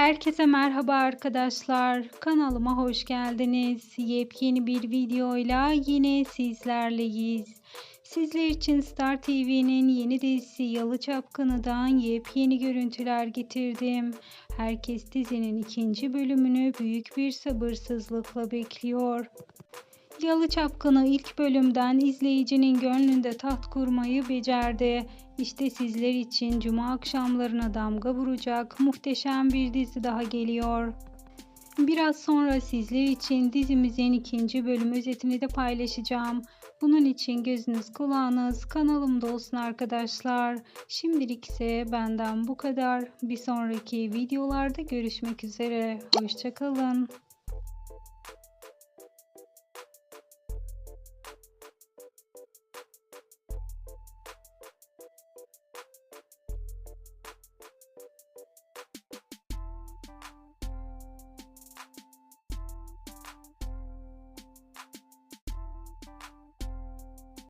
Herkese merhaba arkadaşlar. Kanalıma hoş geldiniz. Yepyeni bir videoyla yine sizlerleyiz. Sizler için Star TV'nin yeni dizisi Yalı Çapkını'dan yepyeni görüntüler getirdim. Herkes dizinin ikinci bölümünü büyük bir sabırsızlıkla bekliyor. Yalı Çapkını ilk bölümden izleyicinin gönlünde taht kurmayı becerdi. İşte sizler için cuma akşamlarına damga vuracak muhteşem bir dizi daha geliyor. Biraz sonra sizler için dizimizin ikinci bölüm özetini de paylaşacağım. Bunun için gözünüz kulağınız kanalımda olsun arkadaşlar. Şimdilik ise benden bu kadar. Bir sonraki videolarda görüşmek üzere. Hoşçakalın.